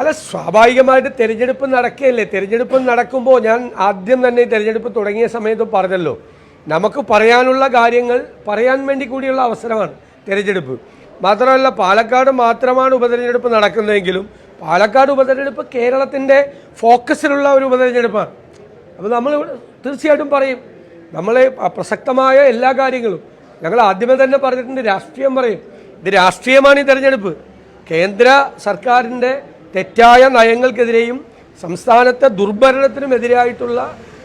അല്ല സ്വാഭാവികമായിട്ട് തിരഞ്ഞെടുപ്പ് നടക്കുകയല്ലേ തിരഞ്ഞെടുപ്പ് നടക്കുമ്പോൾ ഞാൻ ആദ്യം തന്നെ തെരഞ്ഞെടുപ്പ് തുടങ്ങിയ സമയത്ത് പറഞ്ഞല്ലോ. നമുക്ക് പറയാനുള്ള കാര്യങ്ങൾ പറയാൻ വേണ്ടി കൂടിയുള്ള അവസരമാണ് തിരഞ്ഞെടുപ്പ്. മാത്രമല്ല പാലക്കാട് മാത്രമാണ് ഉപതെരഞ്ഞെടുപ്പ് നടക്കുന്നതെങ്കിലും പാലക്കാട് ഉപതെരഞ്ഞെടുപ്പ് കേരളത്തിന്റെ ഫോക്കസിലുള്ള ഒരു ഉപതെരഞ്ഞെടുപ്പാണ്. അപ്പോൾ നമ്മൾ തീർച്ചയായിട്ടും പറയും നമ്മളെ പ്രസക്തമായ എല്ലാ കാര്യങ്ങളും. ഞങ്ങൾ ആദ്യമേ തന്നെ പറഞ്ഞിട്ടുണ്ട് രാഷ്ട്രീയം പറയും. ഇത് രാഷ്ട്രീയമാണ് ഈ തെരഞ്ഞെടുപ്പ്. കേന്ദ്ര സർക്കാരിന്റെ തെറ്റായ നയങ്ങൾക്കെതിരെയും സംസ്ഥാനത്തെ ദുർഭരണത്തിനുമെതിരായിട്ടുള്ള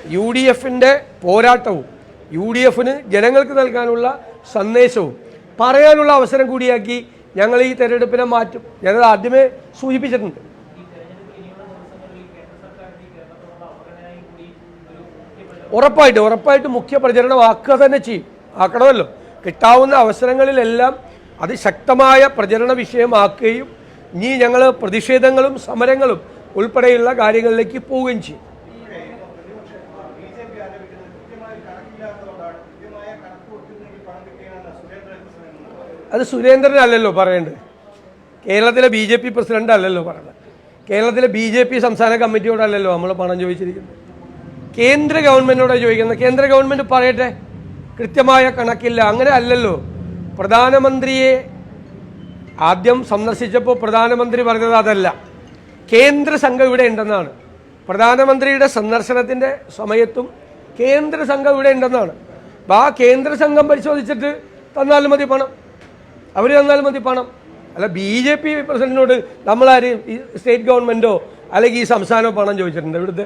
യു ഡി എഫിന്റെ പോരാട്ടവും യു ഡി എഫിന് ജനങ്ങൾക്ക് നൽകാനുള്ള സന്ദേശവും പറയാനുള്ള അവസരം കൂടിയാക്കി ഞങ്ങൾ ഈ തെരഞ്ഞെടുപ്പിനെ മാറ്റും. ഞങ്ങൾ ആദ്യമേ സൂചിപ്പിച്ചിട്ടുണ്ട്. ഉറപ്പായിട്ട് ഉറപ്പായിട്ട് മുഖ്യ പ്രചരണം ആക്കുക തന്നെ ചെയ്യും. ആക്കണമല്ലോ. കിട്ടാവുന്ന അവസരങ്ങളിലെല്ലാം അതിശക്തമായ പ്രചരണ വിഷയമാക്കുകയും ഇനി ഞങ്ങൾ പ്രതിഷേധങ്ങളും സമരങ്ങളും ഉൾപ്പെടെയുള്ള കാര്യങ്ങളിലേക്ക് പോവുകയും ചെയ്യും. അത് സുരേന്ദ്രനല്ലല്ലോ പറയേണ്ടത്. കേരളത്തിലെ ബി ജെ പി പ്രസിഡന്റ് അല്ലല്ലോ പറയുന്നത് കേരളത്തിലെ ബി ജെ പി സംസ്ഥാന കമ്മിറ്റിയോടല്ലല്ലോ നമ്മൾ പണം ചോദിച്ചിരിക്കുന്നത്. കേന്ദ്ര ഗവൺമെന്റിനോടാണ് ചോദിക്കുന്നത്. കേന്ദ്ര ഗവൺമെന്റ് പറയട്ടെ. കൃത്യമായ കണക്കില്ല. അങ്ങനെ അല്ലല്ലോ. പ്രധാനമന്ത്രിയെ ആദ്യം സന്ദർശിച്ചപ്പോൾ പ്രധാനമന്ത്രി പറഞ്ഞത് അതല്ല. കേന്ദ്ര സംഘം ഇവിടെ ഉണ്ടെന്നാണ്. പ്രധാനമന്ത്രിയുടെ സന്ദർശനത്തിന്റെ സമയത്തും കേന്ദ്ര സംഘം ഇവിടെ ഉണ്ടെന്നാണ്. അപ്പോൾ ആ കേന്ദ്ര സംഘം പരിശോധിച്ചിട്ട് തന്നാലും മതി പണം. അവർ തന്നാലും മതി പണം. അല്ല ബി ജെ പി പ്രസിഡന്റിനോട് നമ്മളാരും ഈ സ്റ്റേറ്റ് ഗവൺമെന്റോ അല്ലെങ്കിൽ ഈ സംസ്ഥാനമോ പണം ചോദിച്ചിട്ടുണ്ട് ഇവിടുത്തെ?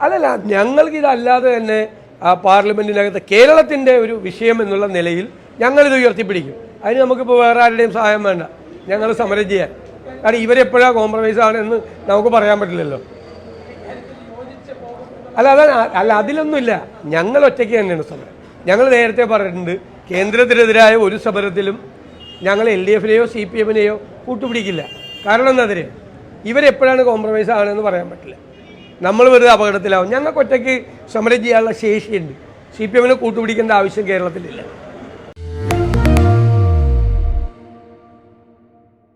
അല്ലല്ല ഞങ്ങൾക്ക് ഇതല്ലാതെ തന്നെ ആ പാർലമെന്റിനകത്ത് കേരളത്തിന്റെ ഒരു വിഷയം എന്നുള്ള നിലയിൽ ഞങ്ങളിത് ഉയർത്തിപ്പിടിക്കും. അതിന് നമുക്കിപ്പോൾ വേറെ ആരുടെയും സഹായം വേണ്ട. ഞങ്ങൾ സമരം ചെയ്യാൻ. കാരണം ഇവരെപ്പോഴാണ് കോംപ്രമൈസ് ആണെന്ന് നമുക്ക് പറയാൻ പറ്റില്ലല്ലോ. അല്ല അതാണ് അല്ല അതിലൊന്നുമില്ല. ഞങ്ങൾ ഒറ്റയ്ക്ക് തന്നെയാണ് സമരം. ഞങ്ങൾ നേരത്തെ പറഞ്ഞിട്ടുണ്ട് കേന്ദ്രത്തിനെതിരായ ഒരു സമരത്തിലും ഞങ്ങൾ എൽ ഡി എഫിനെയോ സി പി എമ്മിനെയോ കൂട്ടുപിടിക്കില്ല. കാരണം അറിയാം ഇവരെപ്പോഴാണ് കോംപ്രമൈസ് ആണെന്ന് പറയാൻ പറ്റില്ല. നമ്മൾ വെറുതെ അപകടത്തിലാവും. ഞങ്ങൾക്ക് ഒറ്റയ്ക്ക് സമരം ചെയ്യാനുള്ള ശേഷിയുണ്ട്. സി പി എമ്മിനെ കൂട്ടുപിടിക്കേണ്ട ആവശ്യം കേരളത്തിലില്ല.